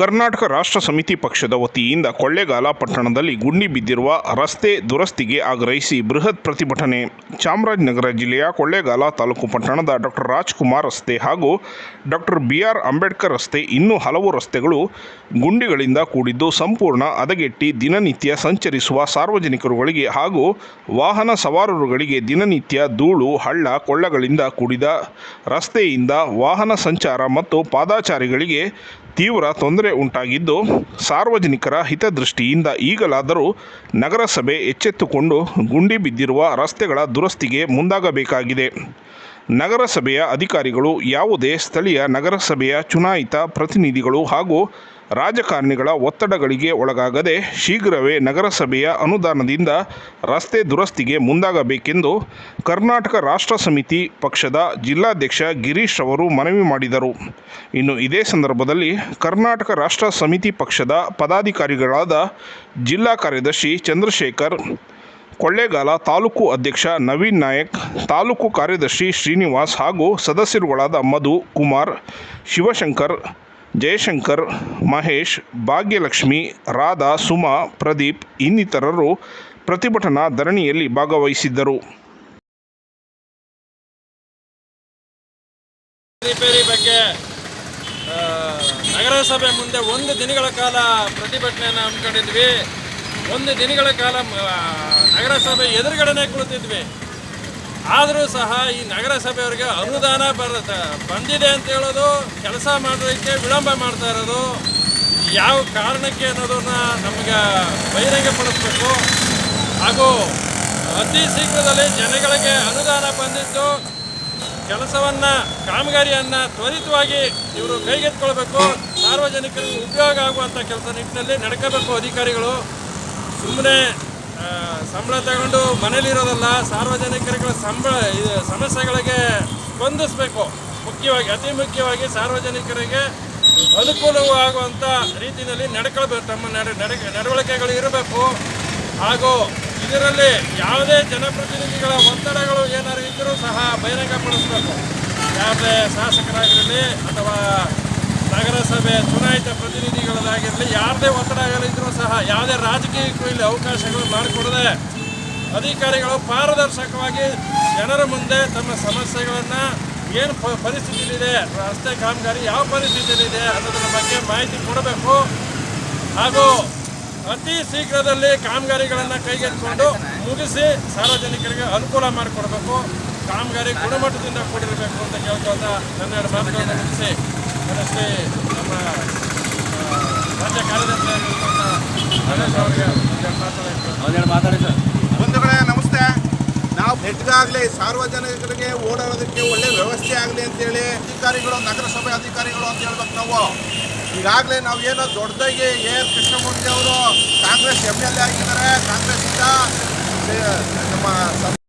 ಕರ್ನಾಟಕ ರಾಷ್ಟ್ರ ಸಮಿತಿ ಪಕ್ಷದ ವತಿಯಿಂದ ಕೊಳ್ಳೇಗಾಲ ಪಟ್ಟಣದಲ್ಲಿ ಗುಂಡಿ ಬಿದ್ದಿರುವ ರಸ್ತೆ ದುರಸ್ತಿಗೆ ಆಗ್ರಹಿಸಿ ಬೃಹತ್ ಪ್ರತಿಭಟನೆ. ಚಾಮರಾಜನಗರ ಜಿಲ್ಲೆಯ ಕೊಳ್ಳೇಗಾಲ ತಾಲೂಕು ಪಟ್ಟಣದ ಡಾಕ್ಟರ್ ರಾಜ್ಕುಮಾರ್ ರಸ್ತೆ ಹಾಗೂ ಡಾಕ್ಟರ್ ಬಿ ಆರ್ ಅಂಬೇಡ್ಕರ್ ರಸ್ತೆ ಇನ್ನೂ ಹಲವು ರಸ್ತೆಗಳು ಗುಂಡಿಗಳಿಂದ ಕೂಡಿದ್ದು ಸಂಪೂರ್ಣ ಹದಗೆಟ್ಟಿ ದಿನನಿತ್ಯ ಸಂಚರಿಸುವ ಸಾರ್ವಜನಿಕರುಗಳಿಗೆ ಹಾಗೂ ವಾಹನ ಸವಾರರುಗಳಿಗೆ ದಿನನಿತ್ಯ ಧೂಳು, ಹಳ್ಳ, ಕೊಳ್ಳಗಳಿಂದ ಕೂಡಿದ ರಸ್ತೆಯಿಂದ ವಾಹನ ಸಂಚಾರ ಮತ್ತು ಪಾದಾಚಾರಿಗಳಿಗೆ ತೀವ್ರ ತೊಂದರೆ ಉಂಟಾಗಿದ್ದು, ಸಾರ್ವಜನಿಕರ ಹಿತದೃಷ್ಟಿಯಿಂದ ಈಗಲಾದರೂ ನಗರಸಭೆ ಎಚ್ಚೆತ್ತುಕೊಂಡು ಗುಂಡಿ ಬಿದ್ದಿರುವ ರಸ್ತೆಗಳ ದುರಸ್ತಿಗೆ ಮುಂದಾಗಬೇಕಾಗಿದೆ. ನಗರಸಭೆಯ ಅಧಿಕಾರಿಗಳು ಯಾವುದೇ ಸ್ಥಳೀಯ ನಗರಸಭೆಯ ಚುನಾಯಿತ ಪ್ರತಿನಿಧಿಗಳು ಹಾಗೂ ರಾಜಕಾರಣಿಗಳ ಒತ್ತಡಗಳಿಗೆ ಒಳಗಾಗದೆ ಶೀಘ್ರವೇ ನಗರಸಭೆಯ ಅನುದಾನದಿಂದ ರಸ್ತೆ ದುರಸ್ತಿಗೆ ಮುಂದಾಗಬೇಕೆಂದು ಕರ್ನಾಟಕ ರಾಷ್ಟ್ರ ಸಮಿತಿ ಪಕ್ಷದ ಜಿಲ್ಲಾಧ್ಯಕ್ಷ ಗಿರೀಶ್ ಅವರು ಮನವಿ ಮಾಡಿದರು. ಇನ್ನು ಇದೇ ಸಂದರ್ಭದಲ್ಲಿ ಕರ್ನಾಟಕ ರಾಷ್ಟ್ರ ಸಮಿತಿ ಪಕ್ಷದ ಪದಾಧಿಕಾರಿಗಳಾದ ಜಿಲ್ಲಾ ಕಾರ್ಯದರ್ಶಿ ಚಂದ್ರಶೇಖರ್, ಕೊಳ್ಳೇಗಾಲ ತಾಲೂಕು ಅಧ್ಯಕ್ಷ ನವೀನ್ ನಾಯಕ್, ತಾಲೂಕು ಕಾರ್ಯದರ್ಶಿ ಶ್ರೀನಿವಾಸ್ ಹಾಗೂ ಸದಸ್ಯರುಗಳಾದ ಮಧು ಕುಮಾರ್, ಶಿವಶಂಕರ್ ಜಯಶಂಕರ್, ಮಹೇಶ್, ಭಾಗ್ಯಲಕ್ಷ್ಮಿ, ರಾಧಾ, ಸುಮಾ, ಪ್ರದೀಪ್ ಇನ್ನಿತರರು ಪ್ರತಿಭಟನಾ ಧರಣಿಯಲ್ಲಿ ಭಾಗವಹಿಸಿದ್ದರು. ಬಗ್ಗೆ ನಗರಸಭೆ ಮುಂದೆ ಒಂದು ದಿನಗಳ ಕಾಲ ಪ್ರತಿಭಟನೆಯನ್ನು ಹಮ್ಮಿಕೊಂಡಿದ್ವಿ. ಒಂದು ದಿನಗಳ ಕಾಲ ನಗರಸಭೆ ಎದುರುಗಡೆನೆ ಕುಳಿತಿದ್ವಿ. ಆದರೂ ಸಹ ಈ ನಗರಸಭೆಯವರಿಗೆ ಅನುದಾನ ಬರ ಬಂದಿದೆ ಅಂತ ಹೇಳೋದು, ಕೆಲಸ ಮಾಡೋದಕ್ಕೆ ವಿಳಂಬ ಮಾಡ್ತಾ ಇರೋದು, ಯಾವ ಕಾರಣಕ್ಕೆ ಅನ್ನೋದನ್ನ ನಮಗೆ ಬಹಿರಂಗಪಡಿಸ್ಬೇಕು. ಹಾಗೂ ಅತಿ ಶೀಘ್ರದಲ್ಲಿ ಜನಗಳಿಗೆ ಅನುದಾನ ಬಂದಿದ್ದು, ಕೆಲಸವನ್ನ, ಕಾಮಗಾರಿಯನ್ನು ತ್ವರಿತವಾಗಿ ಇವರು ಕೈಗೆತ್ಕೊಳ್ಬೇಕು ಸಾರ್ವಜನಿಕರಿಗೆ ಉಪಯೋಗ ಆಗುವಂಥ ಕೆಲಸ ನಿಟ್ಟಿನಲ್ಲಿ ನಡ್ಕೋಬೇಕು ಅಧಿಕಾರಿಗಳು. ಸುಮ್ಮನೆ ಸಂಬಳ ತಗೊಂಡು ಮನೇಲಿರೋದಲ್ಲ ಸಾರ್ವಜನಿಕರಿಗೆ ಸಂಬಳ ಸಮಸ್ಯೆಗಳಿಗೆ ಸ್ಪಂದಿಸಬೇಕು ಮುಖ್ಯವಾಗಿ, ಅತಿ ಮುಖ್ಯವಾಗಿ ಸಾರ್ವಜನಿಕರಿಗೆ ಅನುಕೂಲವಾಗುವಂಥ ರೀತಿಯಲ್ಲಿ ನಡ್ಕೊಳ್ಬೇಕು, ತಮ್ಮ ನಡ, ನಡೆ- ನಡವಳಿಕೆಗಳು ಇರಬೇಕು. ಹಾಗೂ ಇದರಲ್ಲಿ ಯಾವುದೇ ಜನಪ್ರತಿನಿಧಿಗಳ ಒತ್ತಡಗಳು ಏನಾದರೂ ಇದ್ದರೂ ಸಹ ಬಹಿರಂಗಪಡಿಸಬೇಕು. ಯಾವುದೇ ಶಾಸಕರಾಗಿರಲಿ ಅಥವಾ ಪ್ರತಿನಿಧಿಗಳಾಗಿರಲಿ ಯಾರದೇ ಒತ್ತಡ ಇದ್ರೂ ಸಹ ಯಾವುದೇ ರಾಜಕೀಯಕ್ಕೂ ಇಲ್ಲಿ ಅವಕಾಶಗಳು ಮಾಡಿಕೊಡದೆ ಅಧಿಕಾರಿಗಳು ಪಾರದರ್ಶಕವಾಗಿ ಜನರ ಮುಂದೆ ತಮ್ಮ ಸಮಸ್ಯೆಗಳನ್ನು ಏನು ಪ ರಸ್ತೆ ಕಾಮಗಾರಿ ಯಾವ ಪರಿಸ್ಥಿತಿಯಲ್ಲಿದೆ ಅನ್ನೋದ್ರ ಬಗ್ಗೆ ಮಾಹಿತಿ ಕೊಡಬೇಕು. ಹಾಗೂ ಅತಿ ಶೀಘ್ರದಲ್ಲಿ ಕಾಮಗಾರಿಗಳನ್ನು ಕೈಗೆತ್ತಿಕೊಂಡು ಮುಗಿಸಿ ಸಾರ್ವಜನಿಕರಿಗೆ ಅನುಕೂಲ ಮಾಡಿಕೊಡ್ಬೇಕು. ಕಾಮಗಾರಿ ಗುಣಮಟ್ಟದಿಂದ ಕೂಡಿರಬೇಕು ಅಂತ ಕೇಳ್ಕೊಳ್ತಾ ನನ್ನ ಮಾತುಗಳನ್ನು ಮುಗಿಸಿ. ನಮ್ಮ ರಾಜ್ಯ ಅವರಿಗೆ ಮಾತಾಡಿ ಸರ್? ಬಂಧುಗಳೇ ನಮಸ್ತೆ. ನಾವು ನೆಟ್ಗಾಗಲಿ ಸಾರ್ವಜನಿಕರಿಗೆ ಓಡಾಡೋದಕ್ಕೆ ಒಳ್ಳೆ ವ್ಯವಸ್ಥೆ ಆಗಲಿ ಅಂತೇಳಿ ಅಧಿಕಾರಿಗಳು ನಗರಸಭೆ ಅಧಿಕಾರಿಗಳು ಅಂತ ಹೇಳ್ಬೇಕು ನಾವು. ಈಗಾಗಲೇ ನಾವು ಏನೋ ದೊಡ್ಡದಾಗಿ ಎ ಎಸ್ ಕೃಷ್ಣಮೂರ್ತಿ ಅವರು ಕಾಂಗ್ರೆಸ್ ಎಂ ಎಲ್ ಎ ಆಗಿದ್ದಾರೆ. ಕಾಂಗ್ರೆಸ್ಸಿಂದ ನಮ್ಮ